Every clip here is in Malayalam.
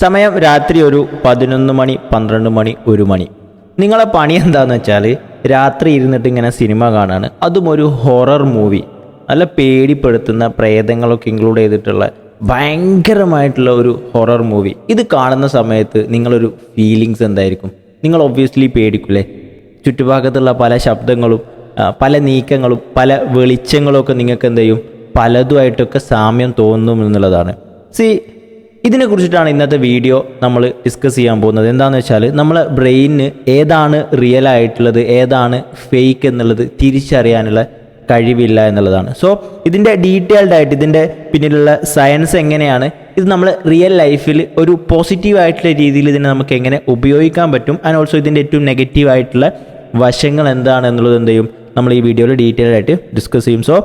സമയം രാത്രി ഒരു പതിനൊന്ന് മണി പന്ത്രണ്ട് മണി ഒരു മണി. നിങ്ങളെ പണി എന്താന്ന് വെച്ചാൽ രാത്രി ഇരുന്നിട്ട് ഇങ്ങനെ സിനിമ കാണാണ്. അതും ഒരു ഹൊറർ മൂവി. നല്ല പേടിപ്പെടുത്തുന്ന പ്രേതങ്ങളൊക്കെ ഇൻക്ലൂഡ് ചെയ്തിട്ടുള്ള ഭയങ്കരമായിട്ടുള്ള ഒരു ഹൊറർ മൂവി. ഇത് കാണുന്ന സമയത്ത് നിങ്ങളൊരു ഫീലിങ്സ് എന്തായിരിക്കും? നിങ്ങൾ ഒബ്വിയസ്ലി പേടിക്കില്ലേ ചുറ്റുഭാഗത്തുള്ള പല ശബ്ദങ്ങളും പല നീക്കങ്ങളും പല വെളിച്ചങ്ങളും ഒക്കെ നിങ്ങൾക്ക് എന്ത് ചെയ്യും? പലതുമായിട്ടൊക്കെ സാമ്യം തോന്നും എന്നുള്ളതാണ്. സി ഇതിനെ കുറിച്ചിട്ടാണ് ഇന്നത്തെ വീഡിയോ നമ്മൾ ഡിസ്കസ് ചെയ്യാൻ പോകുന്നത്. എന്താണെന്ന് വെച്ചാൽ നമ്മളെ ബ്രെയിനിന് ഏതാണ് റിയൽ ആയിട്ടുള്ളത് ഏതാണ് ഫേക്ക് എന്നുള്ളത് തിരിച്ചറിയാനുള്ള കഴിവില്ല എന്നുള്ളതാണ്. സോ ഇതിന്റെ ഡീറ്റെയിൽഡ് ആയിട്ട് ഇതിന്റെ പിന്നിലുള്ള സയൻസ് എങ്ങനെയാണ് ഇത് നമ്മൾ റിയൽ ലൈഫിൽ ഒരു പോസിറ്റീവ് ആയിട്ടുള്ള രീതിയിൽ ഇതിനെ നമുക്ക് എങ്ങനെ ഉപയോഗിക്കാൻ പറ്റും ആൻഡ് ഓൾസോ ഇതിന്റെ ഏറ്റവും നെഗറ്റീവ് ആയിട്ടുള്ള വശങ്ങൾ എന്താണ് എന്നുള്ളത് എന്ത് ചെയ്യും നമ്മൾ ഈ വീഡിയോയിൽ ഡീറ്റെയിൽ ആയിട്ട് ഡിസ്കസ് ചെയ്യും. സോ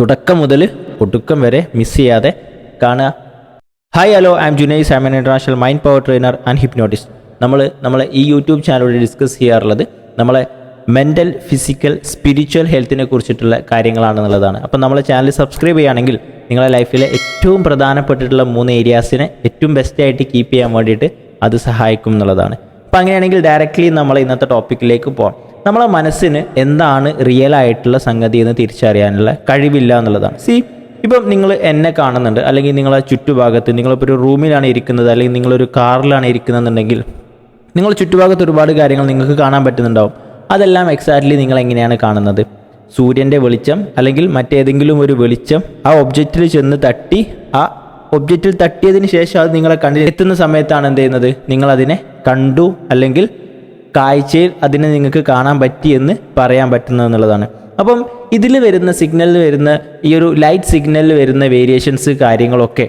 തുടക്കം മുതൽ ഒടുക്കം വരെ മിസ് ചെയ്യാതെ കാണുക. Hi hello I'm Junais I international mind power trainer and hypnotist നമ്മൾ നമ്മളെ ഈ യൂട്യൂബ് ചാനലിൽ ഡിസ്കസ് ചെയ്യാറുള്ളത് നമ്മളെ മെന്റൽ ഫിസിക്കൽ സ്പിരിച്വൽ ഹെൽത്തിനെ കുറിച്ചിട്ടുള്ള കാര്യങ്ങളാണെന്നുള്ളതാണ്. അപ്പം നമ്മളെ ചാനൽ സബ്സ്ക്രൈബ് ചെയ്യുകയാണെങ്കിൽ നിങ്ങളെ ലൈഫിലെ ഏറ്റവും പ്രധാനപ്പെട്ടിട്ടുള്ള മൂന്ന് ഏരിയാസിനെ ഏറ്റവും ബെസ്റ്റായിട്ട് കീപ്പ് ചെയ്യാൻ വേണ്ടിയിട്ട് അത് സഹായിക്കും എന്നുള്ളതാണ്. അപ്പം അങ്ങനെയാണെങ്കിൽ ഡയറക്റ്റ്ലി നമ്മൾ ഇന്നത്തെ ടോപ്പിക്കിലേക്ക് പോകാം നമ്മളെ മനസ്സിന് എന്താണ് റിയൽ ആയിട്ടുള്ള സംഗതി എന്ന് തിരിച്ചറിയാനുള്ള കഴിവില്ല എന്നുള്ളതാണ്. സി ഇപ്പം നിങ്ങൾ എന്നെ കാണുന്നുണ്ട് അല്ലെങ്കിൽ ആ ചുറ്റുഭാഗത്ത് നിങ്ങളിപ്പോൾ ഒരു റൂമിലാണ് ഇരിക്കുന്നത് അല്ലെങ്കിൽ നിങ്ങളൊരു കാറിലാണ് ഇരിക്കുന്നതെന്നുണ്ടെങ്കിൽ നിങ്ങൾ ചുറ്റുഭാഗത്ത് ഒരുപാട് കാര്യങ്ങൾ നിങ്ങൾക്ക് കാണാൻ പറ്റുന്നുണ്ടാവും. അതെല്ലാം എക്സാക്ട്ലി നിങ്ങൾ എങ്ങനെയാണ് കാണുന്നത്? സൂര്യന്റെ വെളിച്ചം അല്ലെങ്കിൽ മറ്റേതെങ്കിലും ഒരു വെളിച്ചം ആ ഒബ്ജക്റ്റിൽ ചെന്ന് തട്ടി ആ ഒബ്ജക്റ്റിൽ തട്ടിയതിന് ശേഷം അത് നിങ്ങളെ കണ്ണിൽ എത്തുന്ന സമയത്താണ് എന്ത് ചെയ്യുന്നത്? നിങ്ങളതിനെ കണ്ടു അല്ലെങ്കിൽ കാഴ്ചയിൽ അതിനെ നിങ്ങൾക്ക് കാണാൻ പറ്റിയെന്ന് പറയാൻ പറ്റുന്നത് എന്നുള്ളതാണ്. അപ്പം ഇതിൽ വരുന്ന സിഗ്നലിൽ വരുന്ന ഈ ഒരു ലൈറ്റ് സിഗ്നലിൽ വരുന്ന വേരിയേഷൻസ് കാര്യങ്ങളൊക്കെ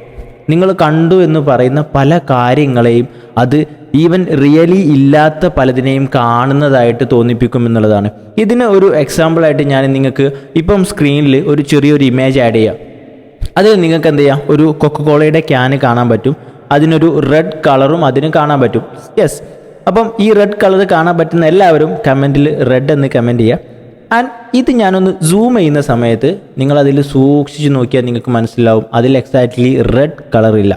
നിങ്ങൾ കണ്ടു എന്ന് പറയുന്ന പല കാര്യങ്ങളെയും അത് ഈവൻ റിയലി ഇല്ലാത്ത പലതിനെയും കാണുന്നതായിട്ട് തോന്നിപ്പിക്കും എന്നുള്ളതാണ്. ഇതിന് ഒരു എക്സാമ്പിളായിട്ട് ഞാൻ നിങ്ങൾക്ക് ഇപ്പം സ്ക്രീനിൽ ഒരു ചെറിയൊരു ഇമേജ് ആഡ് ചെയ്യാം. അതിൽ നിങ്ങൾക്ക് എന്ത് ചെയ്യാം? ഒരു കൊക്കക്കോളയുടെ ക്യാന് കാണാൻ പറ്റും. അതിനൊരു റെഡ് കളറും അതിന് കാണാൻ പറ്റും. യെസ്. അപ്പം ഈ റെഡ് കളർ കാണാൻ പറ്റുന്ന എല്ലാവരും കമന്റിൽ റെഡ് എന്ന് കമന്റ് ചെയ്യുക. ആൻഡ് ഇത് ഞാനൊന്ന് സൂം ചെയ്യുന്ന സമയത്ത് നിങ്ങളതിൽ സൂക്ഷിച്ച് നോക്കിയാൽ നിങ്ങൾക്ക് മനസ്സിലാവും അതിൽ എക്സാക്ട്ലി റെഡ് കളർ ഇല്ല.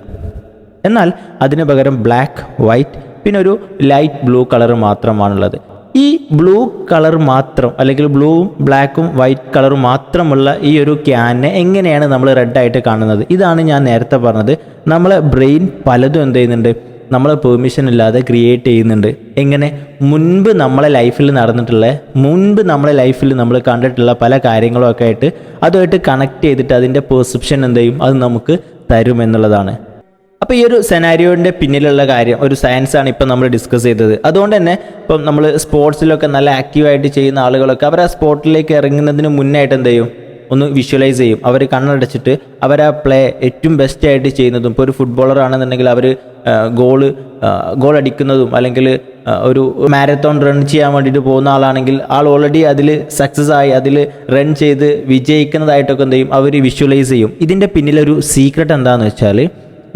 എന്നാൽ അതിന് പകരം ബ്ലാക്ക് വൈറ്റ് പിന്നെ ഒരു ലൈറ്റ് ബ്ലൂ കളർ മാത്രമാണുള്ളത്. ഈ ബ്ലൂ കളർ മാത്രം അല്ലെങ്കിൽ ബ്ലൂവും ബ്ലാക്കും വൈറ്റ് കളറും മാത്രമുള്ള ഈ ഒരു ക്യാനെ എങ്ങനെയാണ് നമ്മൾ റെഡായിട്ട് കാണുന്നത്? ഇതാണ് ഞാൻ നേരത്തെ പറഞ്ഞത്. നമ്മളെ ബ്രെയിൻ പലതും എന്ത് ചെയ്യുന്നുണ്ട്? നമ്മളെ പെർമിഷൻ ഇല്ലാതെ ക്രിയേറ്റ് ചെയ്യുന്നുണ്ട്. എങ്ങനെ? മുൻപ് നമ്മളെ ലൈഫിൽ നടന്നിട്ടുള്ള മുൻപ് നമ്മളെ ലൈഫിൽ നമ്മൾ കണ്ടിട്ടുള്ള പല കാര്യങ്ങളൊക്കെ ആയിട്ട് അതുമായിട്ട് കണക്ട് ചെയ്തിട്ട് അതിന്റെ പെർസെപ്ഷൻ എന്ത് ചെയ്യും? അത് നമുക്ക് തരും എന്നുള്ളതാണ്. അപ്പോൾ ഈ ഒരു സെനാരിയോന്റെ പിന്നിലുള്ള കാര്യം ഒരു സയൻസ് ആണ് ഇപ്പം നമ്മൾ ഡിസ്കസ് ചെയ്തത്. അതുകൊണ്ട് തന്നെ ഇപ്പം നമ്മൾ സ്പോർട്സിലൊക്കെ നല്ല ആക്റ്റീവായിട്ട് ചെയ്യുന്ന ആളുകളൊക്കെ അവർ ആ സ്പോർട്ടിലേക്ക് ഇറങ്ങുന്നതിന് മുന്നായിട്ട് എന്ത് ചെയ്യും? ഒന്ന് വിഷ്വലൈസ് ചെയ്യും. അവർ കണ്ണടച്ചിട്ട് അവർ ആ പ്ലേ ഏറ്റവും ബെസ്റ്റ് ആയിട്ട് ചെയ്യുന്നതും ഇപ്പോൾ ഒരു ഫുട്ബോളർ ആണെന്നുണ്ടെങ്കിൽ അവർ ഗോൾ ഗോൾ അടിക്കുന്നതും അല്ലെങ്കിൽ ഒരു മാരത്തോൺ റൺ ചെയ്യാൻ വേണ്ടിയിട്ട് പോകുന്ന ആളാണെങ്കിൽ ആൾ ഓൾറെഡി അതിൽ സക്സസ് ആയി അതിൽ റൺ ചെയ്ത് വിജയിക്കുന്നതായിട്ടൊക്കെ എന്ത് ചെയ്യും? അവർ വിഷ്വലൈസ് ചെയ്യും. ഇതിന്റെ പിന്നിലൊരു സീക്രട്ട് എന്താണെന്ന് വെച്ചാൽ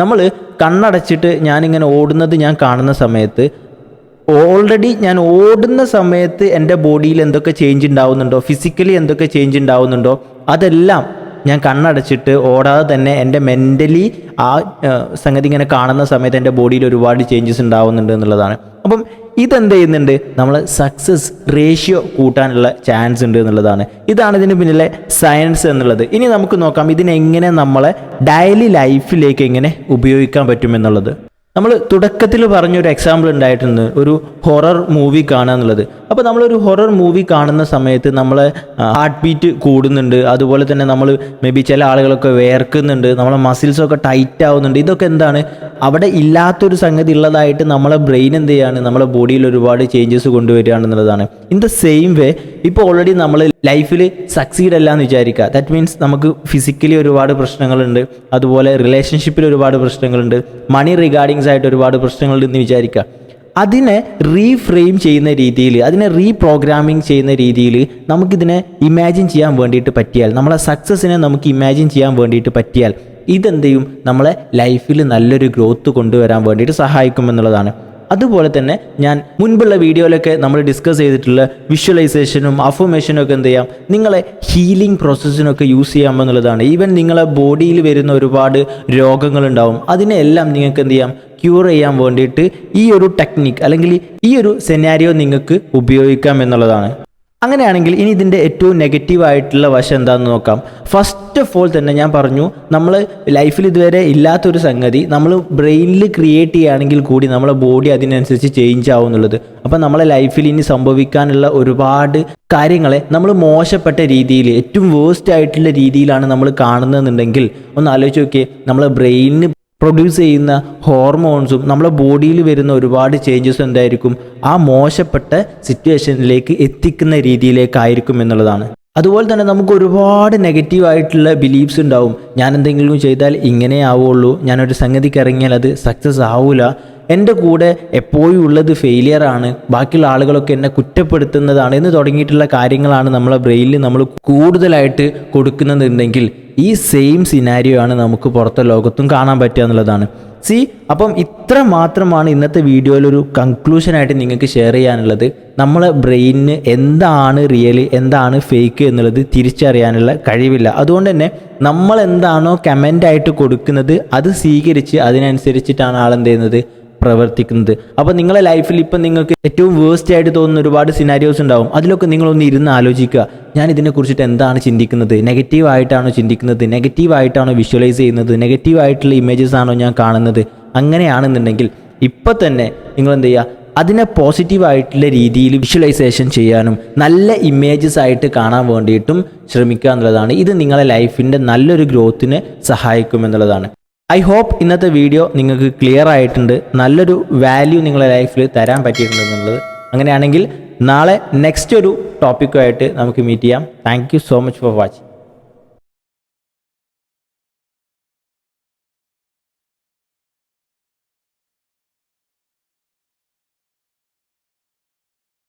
നമ്മൾ കണ്ണടച്ചിട്ട് ഞാനിങ്ങനെ ഓടുന്നത് ഞാൻ കാണുന്ന സമയത്ത് ഓൾറെഡി ഞാൻ ഓടുന്ന സമയത്ത് എന്റെ ബോഡിയിൽ എന്തൊക്കെ ചേഞ്ച് ഉണ്ടാവുന്നുണ്ടോ? ഫിസിക്കലി എന്തൊക്കെ ചേഞ്ച് ഉണ്ടാവുന്നുണ്ടോ? അതെല്ലാം ഞാൻ കണ്ണടച്ചിട്ട് ഓടാതെ തന്നെ എന്റെ മെന്റലി ആ സംഗതി ഇങ്ങനെ കാണുന്ന സമയത്ത് എന്റെ ബോഡിയിൽ ഒരുപാട് ചേഞ്ചസ് ഉണ്ടാവുന്നുണ്ട് എന്നുള്ളതാണ്. അപ്പം ഇതെന്ത് ചെയ്യുന്നുണ്ട്? നമ്മൾ സക്സസ് റേഷ്യോ കൂട്ടാനുള്ള ചാൻസ് ഉണ്ട് എന്നുള്ളതാണ്. ഇതാണ് ഇതിന് പിന്നിലെ സയൻസ് എന്നുള്ളത്. ഇനി നമുക്ക് നോക്കാം ഇതിനെങ്ങനെ നമ്മളെ ഡെയിലി ലൈഫിലേക്ക് എങ്ങനെ ഉപയോഗിക്കാൻ പറ്റുമെന്നുള്ളത് നമ്മൾ തുടക്കത്തിൽ പറഞ്ഞൊരു എക്സാമ്പിൾ ഉണ്ടായിട്ടുണ്ട്. ഒരു ഹൊറർ മൂവി കാണുക എന്നുള്ളത്. അപ്പോൾ നമ്മളൊരു ഹൊറർ മൂവി കാണുന്ന സമയത്ത് നമ്മൾ ഹാർട്ട് ബീറ്റ് കൂടുന്നുണ്ട്. അതുപോലെ തന്നെ നമ്മൾ മേ ബി ചില ആളുകളൊക്കെ വേർക്കുന്നുണ്ട്. നമ്മളെ മസിൽസൊക്കെ ടൈറ്റ് ആവുന്നുണ്ട്. ഇതൊക്കെ എന്താണ്? അവിടെ ഇല്ലാത്തൊരു സംഗതി ഉള്ളതായിട്ട് നമ്മളെ ബ്രെയിൻ എന്ത് ചെയ്യാണ്? നമ്മളെ ബോഡിയിൽ ഒരുപാട് ചേഞ്ചസ് കൊണ്ടുവരികയാണെന്നുള്ളതാണ് ഇൻ ദ സെയിം വേ ഇപ്പോൾ ഓൾറെഡി നമ്മൾ ലൈഫിൽ സക്സീഡ് അല്ല എന്ന് വിചാരിക്കുക. ദാറ്റ് മീൻസ് നമുക്ക് ഫിസിക്കലി ഒരുപാട് പ്രശ്നങ്ങളുണ്ട്. അതുപോലെ റിലേഷൻഷിപ്പിൽ ഒരുപാട് പ്രശ്നങ്ങളുണ്ട്. മണി റിഗാർഡിങ്സ് ആയിട്ട് ഒരുപാട് പ്രശ്നങ്ങളുണ്ട് എന്ന് വിചാരിക്കുക. അതിനെ റീഫ്രെയിം ചെയ്യുന്ന രീതിയിൽ അതിനെ റീപ്രോഗ്രാമിംഗ് ചെയ്യുന്ന രീതിയിൽ നമുക്കിതിനെ ഇമാജിൻ ചെയ്യാൻ വേണ്ടിയിട്ട് പറ്റിയാൽ നമ്മളെ സക്സസ്സിനെ നമുക്ക് ഇമാജിൻ ചെയ്യാൻ വേണ്ടിയിട്ട് പറ്റിയാൽ ഇതെന്ത് ചെയ്യും നമ്മളെ ലൈഫിൽ നല്ലൊരു ഗ്രോത്ത് കൊണ്ടുവരാൻ വേണ്ടിയിട്ട് സഹായിക്കുമെന്നുള്ളതാണ്. അതുപോലെ തന്നെ ഞാൻ മുൻപുള്ള വീഡിയോയിലൊക്കെ നമ്മൾ ഡിസ്കസ് ചെയ്തിട്ടുള്ള വിഷ്വലൈസേഷനും അഫോമേഷനും ഒക്കെ എന്ത് ചെയ്യാം നിങ്ങളെ ഹീലിംഗ് പ്രോസസ്സിനൊക്കെ യൂസ് ചെയ്യാമെന്നുള്ളതാണ്. ഈവൻ നിങ്ങളെ ബോഡിയിൽ വരുന്ന ഒരുപാട് രോഗങ്ങളുണ്ടാവും. അതിനെല്ലാം നിങ്ങൾക്ക് എന്ത് ചെയ്യാം ക്യൂർ ചെയ്യാൻ വേണ്ടിയിട്ട് ഈ ഒരു ടെക്നിക്ക് അല്ലെങ്കിൽ ഈ ഒരു സെനാരിയോ നിങ്ങൾക്ക് ഉപയോഗിക്കാം എന്നുള്ളതാണ്. അങ്ങനെയാണെങ്കിൽ ഇനി ഇതിന്റെ ഏറ്റവും നെഗറ്റീവ് ആയിട്ടുള്ള വശം എന്താണെന്ന് നോക്കാം. ഫസ്റ്റ് ഓഫ് ഓൾ തന്നെ ഞാൻ പറഞ്ഞു നമ്മൾ ലൈഫിൽ ഇതുവരെ ഇല്ലാത്തൊരു സംഗതി നമ്മൾ ബ്രെയിനിൽ ക്രിയേറ്റ് ചെയ്യുകയാണെങ്കിൽ കൂടി നമ്മളെ ബോഡി അതിനനുസരിച്ച് ചേഞ്ച് ആവും എന്നുള്ളത്. അപ്പം നമ്മളെ ലൈഫിൽ ഇനി സംഭവിക്കാനുള്ള ഒരുപാട് കാര്യങ്ങളെ നമ്മൾ മോശപ്പെട്ട രീതിയിൽ ഏറ്റവും വേസ്റ്റ് ആയിട്ടുള്ള രീതിയിലാണ് നമ്മൾ കാണുന്നതെന്നുണ്ടെങ്കിൽ ഒന്ന് ആലോചിച്ച് നോക്കിയേ നമ്മളെ ബ്രെയിനിന് പ്രൊഡ്യൂസ് ചെയ്യുന്ന ഹോർമോൺസും നമ്മുടെ ബോഡിയിൽ വരുന്ന ഒരുപാട് ചേഞ്ചസ് എന്തായിരിക്കും? ആ മോശപ്പെട്ട സിറ്റുവേഷനിലേക്ക് എത്തിക്കുന്ന രീതിയിലേക്കായിരിക്കും എന്നുള്ളതാണ്. അതുപോലെ തന്നെ നമുക്ക് ഒരുപാട് നെഗറ്റീവ് ആയിട്ടുള്ള ബിലീഫ്സ് ഉണ്ടാവും. ഞാൻ എന്തെങ്കിലും ചെയ്താൽ ഇങ്ങനെ ആവുള്ളൂ. ഞാനൊരു സംഗതിക്ക് ഇറങ്ങിയാൽ അത് സക്സസ് ആവൂല. എന്റെ കൂടെ എപ്പോഴും ഉള്ളത് ഫെയിലിയർ ആണ്. ബാക്കിയുള്ള ആളുകളൊക്കെ എന്നെ കുറ്റപ്പെടുത്തുന്നതാണ്. എന്ന് തുടങ്ങിയിട്ടുള്ള കാര്യങ്ങളാണ് നമ്മളെ ബ്രെയിനിൽ നമ്മൾ കൂടുതലായിട്ട് കൊടുക്കുന്നുണ്ടെങ്കിൽ ഈ സെയിം സിനാരിയോ ആണ് നമുക്ക് പുറത്തെ ലോകത്തും കാണാൻ പറ്റുക എന്നുള്ളതാണ്. സി അപ്പം ഇത്ര മാത്രമാണ് ഇന്നത്തെ വീഡിയോയിലൊരു കൺക്ലൂഷനായിട്ട് നിങ്ങൾക്ക് ഷെയർ ചെയ്യാനുള്ളത്. നമ്മളെ ബ്രെയിനിന് എന്താണ് റിയൽ എന്താണ് ഫേക്ക് എന്നുള്ളത് തിരിച്ചറിയാനുള്ള കഴിവില്ല. അതുകൊണ്ട് തന്നെ നമ്മൾ എന്താണോ കമന്റായിട്ട് കൊടുക്കുന്നത് അത് സ്വീകരിച്ച് അതിനനുസരിച്ചിട്ടാണ് ആളെന്ത് ചെയ്യുന്നത്? പ്രവർത്തിക്കുന്നത്. അപ്പോൾ നിങ്ങളെ ലൈഫിൽ ഇപ്പം നിങ്ങൾക്ക് ഏറ്റവും വേസ്റ്റ് ആയിട്ട് തോന്നുന്ന ഒരുപാട് സിനാരിയോസ് ഉണ്ടാവും. അതിലൊക്കെ നിങ്ങളൊന്ന് ഇരുന്ന് ആലോചിക്കുക. ഞാൻ ഇതിനെക്കുറിച്ചിട്ട് എന്താണ് ചിന്തിക്കുന്നത്? നെഗറ്റീവ് ആയിട്ടാണോ ചിന്തിക്കുന്നത്? നെഗറ്റീവ് ആയിട്ടാണോ വിഷ്വലൈസ് ചെയ്യുന്നത്? നെഗറ്റീവ് ആയിട്ടുള്ള ഇമേജസ് ആണോ ഞാൻ കാണുന്നത്? അങ്ങനെയാണെന്നുണ്ടെങ്കിൽ ഇപ്പം തന്നെ നിങ്ങൾ എന്ത് ചെയ്യുക? അതിനെ പോസിറ്റീവ് ആയിട്ടുള്ള രീതിയിൽ വിഷ്വലൈസേഷൻ ചെയ്യാനും നല്ല ഇമേജസ് ആയിട്ട് കാണാൻ വേണ്ടിയിട്ടും ശ്രമിക്കുക എന്നുള്ളതാണ്. ഇത് നിങ്ങളെ ലൈഫിന്റെ നല്ലൊരു ഗ്രോത്തിന് സഹായിക്കും എന്നുള്ളതാണ്. ഐ ഹോപ്പ് ഇന്നത്തെ വീഡിയോ നിങ്ങൾക്ക് ക്ലിയർ ആയിട്ടുണ്ട്. നല്ലൊരു വാല്യൂ നിങ്ങളുടെ ലൈഫിൽ തരാൻ പറ്റിയിട്ടുണ്ടെന്നുള്ളത് അങ്ങനെയാണെങ്കിൽ നാളെ നെക്സ്റ്റ് ഒരു ടോപ്പിക്കുമായിട്ട് നമുക്ക് മീറ്റ് ചെയ്യാം. Thank so much for watching